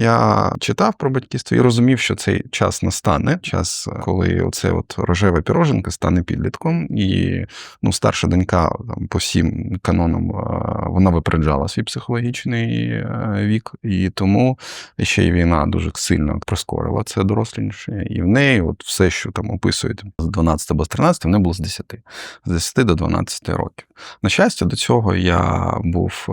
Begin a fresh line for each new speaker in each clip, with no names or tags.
Я читав про батьківство і розумів, що цей час настане, час, коли оце от рожева піроженка стане підлітком, і ну, старша донька там, по всім канонам е, вона випереджала свій психологічний е, вік, і тому ще й війна дуже сильно прискорила це доросліше. І в неї от все, що там описують з 12 або з 13, в неї було з 10. З 10 до 12 років. На щастя, до цього я був е,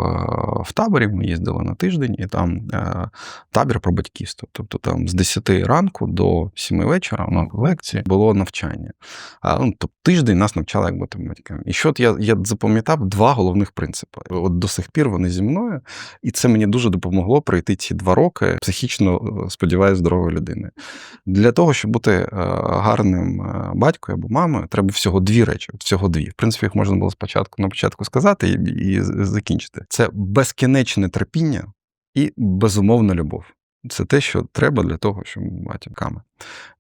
в таборі, ми їздили на тиждень, і там е, табір про батьківство. Тобто там з 10 ранку до 7 вечора на лекції було навчання. А, ну, тобто тиждень нас навчали як бути батьками. І що от я, я запам'ятав два головних принципи. От до сих пір вони зі мною, і це мені дуже допомогло пройти ці два роки психічно, е, сподіваюся, здорової людини. Для того, щоб бути е, гарним е, батькою або мамою, треба всього дві речі. Всього дві. В принципі, їх можна було спочатку на початку сказати і, і закінчити. Це безкінечне терпіння і безумовна любов. Це те, що треба для того, щоб бути батьками.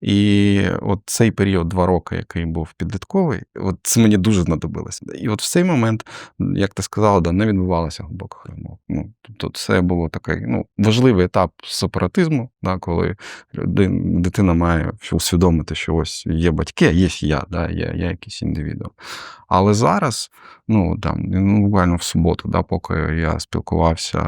І от цей період, два роки, який був підлітковий, от це мені дуже знадобилося. І от в цей момент, як ти сказала, да, не відбувалося глибоких розмов. Ну, тобто, це було такий ну, важливий етап сепаратизму, да, коли людин, дитина має усвідомити, що ось є батьки, є я, да, є, я якийсь індивідуум. Але зараз, ну там, ну, буквально в суботу, да, поки я спілкувався,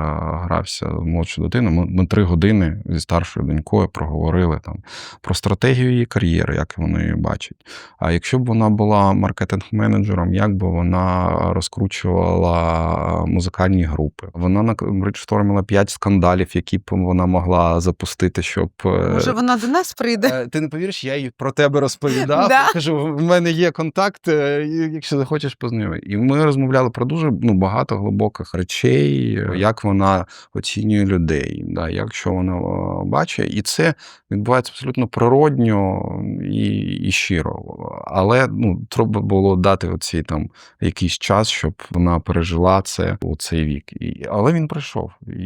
грався з молодшою дитиною, ми, ми три години зі старшою донькою проговорили там про стратегію її кар'єри, як вона її бачить. А якщо б вона була маркетинг-менеджером, як би вона розкручувала музикальні групи? Вона накриштормила п'ять скандалів, які б вона могла запустити, щоб е,
Може, вона до нас прийде?
Е, Ти не повіриш, я їй про тебе розповідав.
Да.
Кажу, в мене є контакт, е, якщо захочеш, познайомий. І ми розмовляли про дуже ну, багато глибоких речей, як вона оцінює людей, да, як що вона бачить. І це відбувається абсолютно природньо і, і щиро. Але ну, треба було дати оцій там якийсь час, щоб вона пережила це у цей вік. І, але він прийшов, і,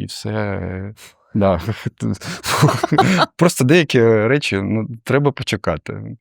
і все. Да. Просто деякі речі ну, треба почекати.